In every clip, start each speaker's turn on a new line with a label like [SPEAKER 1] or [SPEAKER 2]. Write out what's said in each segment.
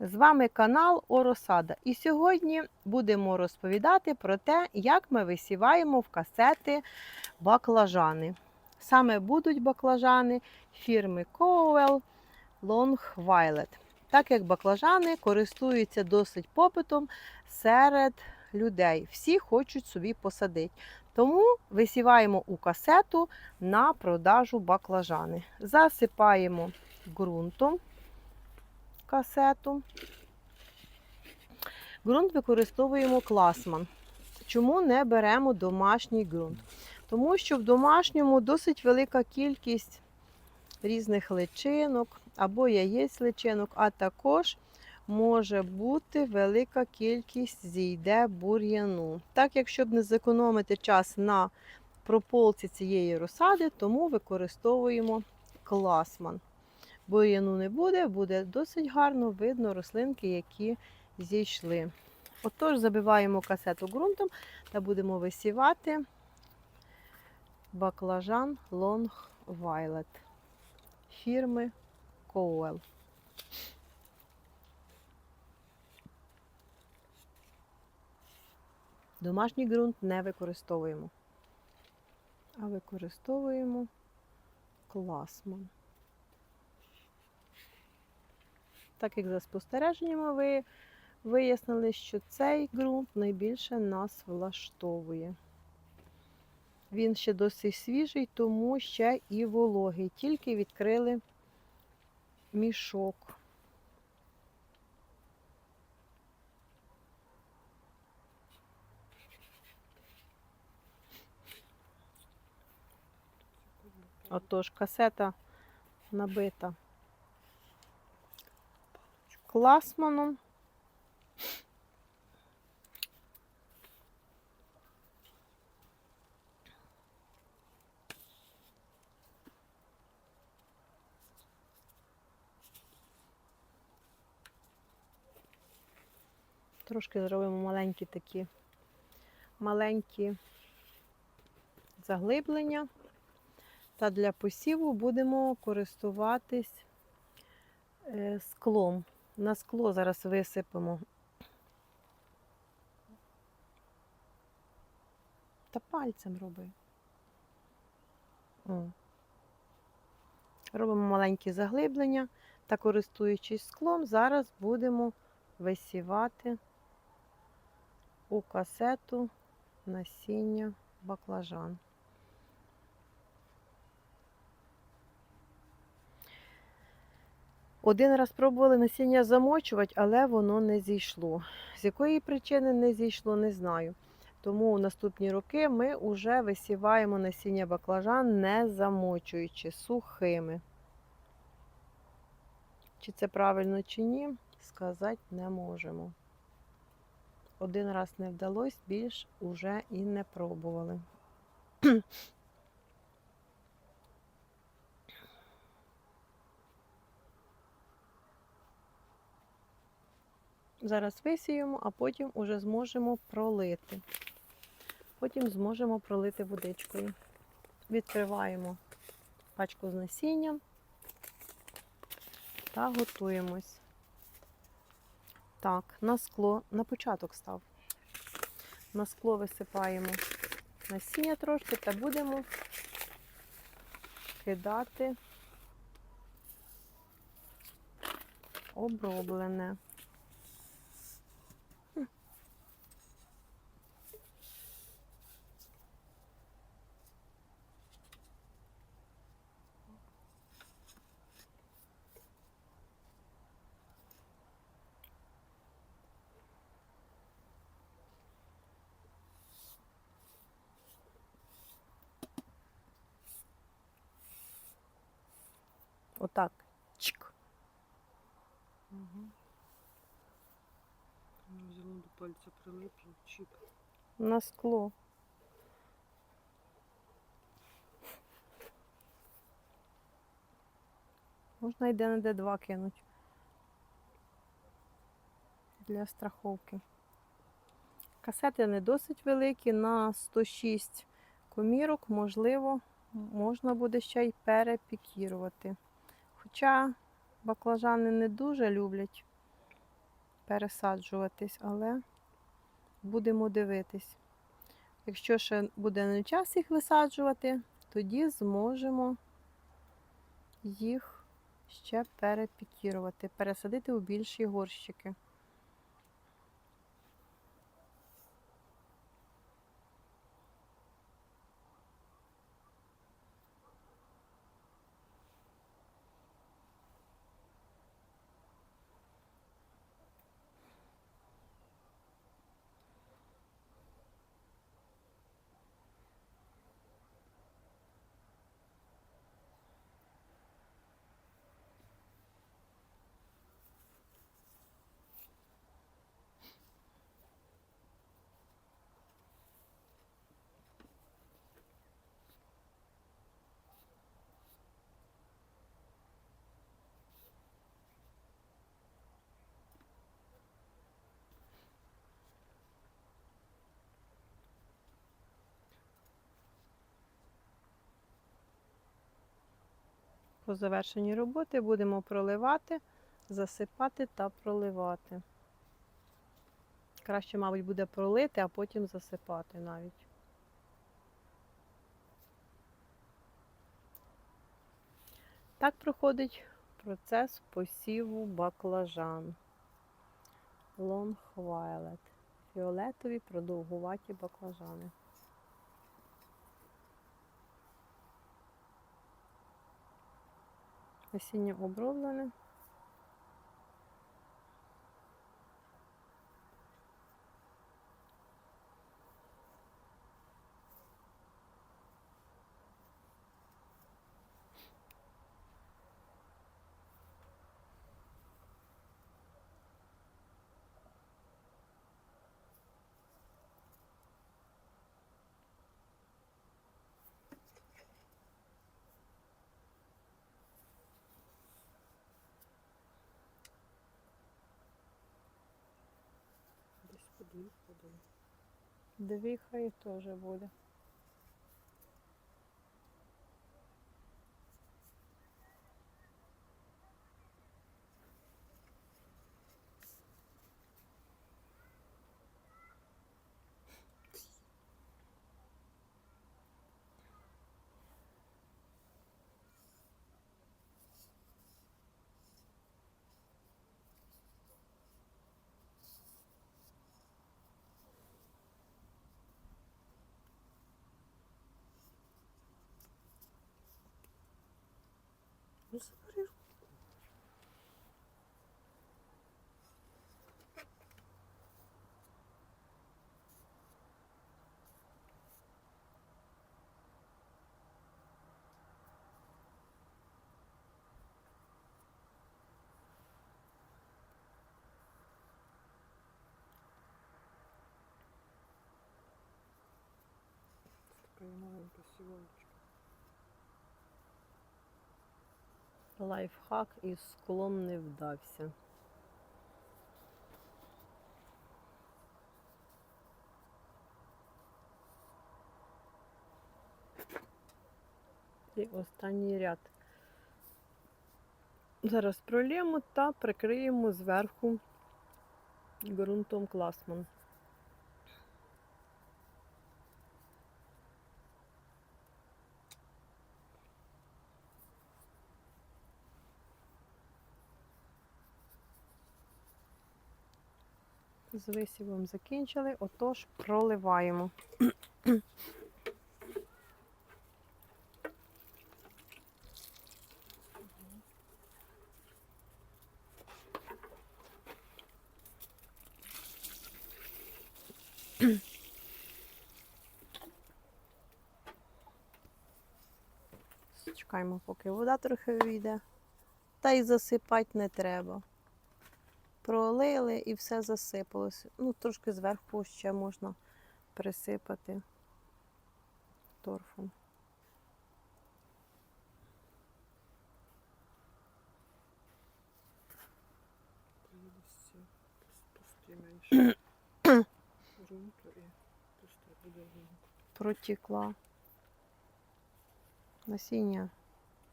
[SPEAKER 1] З вами канал Оросада. І сьогодні будемо розповідати про те, як ми висіваємо в касети баклажани. Саме будуть баклажани фірми Cowell Long Violet. Так як баклажани користуються досить попитом серед людей. Всі хочуть собі посадити. Тому висіваємо у касету на продажу баклажани. Засипаємо ґрунтом касету. Ґрунт використовуємо класман. Чому не беремо домашній ґрунт? Тому що в домашньому досить велика кількість різних личинок або яєць личинок, а також може бути велика кількість зійде бур'яну. Так як щоб не зекономити час на прополці цієї розсади, тому використовуємо класман. Бур'яну не буде, буде досить гарно видно рослинки, які зійшли. Отож, забиваємо касету ґрунтом та будемо висівати баклажан Long Violet фірми Cowell. Домашній ґрунт не використовуємо, а використовуємо класман. Так як за спостереженнями ви вияснили, що цей ґрунт найбільше нас влаштовує. Він ще досить свіжий, тому ще і вологий. Тільки відкрили мішок. Отож, касета набита класманом. Трошки зробимо маленькі такі маленькі заглиблення. Та для посіву будемо користуватись е, склом. На скло зараз висипемо. Та пальцем роби. О. Робимо маленькі заглиблення та користуючись склом, зараз будемо висівати у касету насіння баклажан. Один раз пробували насіння замочувати, але воно не зійшло. З якої причини не зійшло, не знаю. Тому у наступні роки ми вже висіваємо насіння баклажан, не замочуючи, сухими. Чи це правильно, чи ні, сказати не можемо. Один раз не вдалося, більш уже і не пробували. Зараз висіємо, а потім уже зможемо пролити. Потім зможемо пролити водичкою. Відкриваємо пачку з насінням та готуємось. Так, на скло, на початок став. На скло висипаємо насіння трошки та будемо кидати оброблене. Отак. Чик.
[SPEAKER 2] Угу. Взяла до пальця прилипло, чик.
[SPEAKER 1] На скло. Можна йде на Д2 кинуть. Для страховки. Касети не досить великі, на 106 комірок, можливо, можна буде ще й перепікірувати. Хоча баклажани не дуже люблять пересаджуватись, але будемо дивитись. Якщо ще буде не час їх висаджувати, тоді зможемо їх ще перепікірувати, пересадити у більші горщики. По завершенні роботи будемо проливати, засипати та проливати. Краще, мабуть, буде пролити, а потім засипати навіть. Так проходить процес посіву баклажан. Long violet. Фіолетові продовгуваті баклажани. Насіння оброблене. Дві хай теж буде.
[SPEAKER 2] Такая маленькая сівалочка.
[SPEAKER 1] Лайфхак із склом не вдався. І останній ряд. Зараз прольємо та прикриємо зверху ґрунтом класман. З висівом закінчили, отож проливаємо. Чекаємо, поки вода трохи вийде. Та й засипати не треба пролили і все засипалось. Ну, трошки зверху ще можна присипати торфом.
[SPEAKER 2] Менше. Грунту і пусте.
[SPEAKER 1] Протікла. Насіння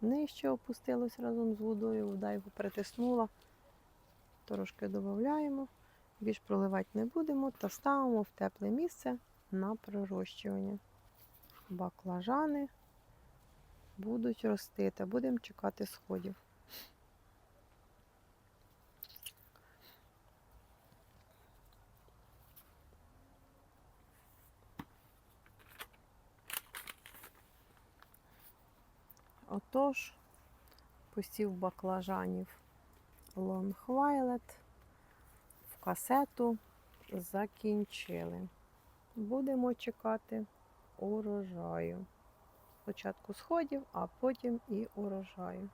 [SPEAKER 1] нижче опустилось разом з водою, вода його притиснула. Трошки додаємо. Більш проливати не будемо та ставимо в тепле місце на пророщування. Баклажани будуть рости та будемо чекати сходів. Отож, посів баклажанів Long Violet в касету закінчили. Будемо чекати урожаю. Спочатку сходів, а потім і урожаю.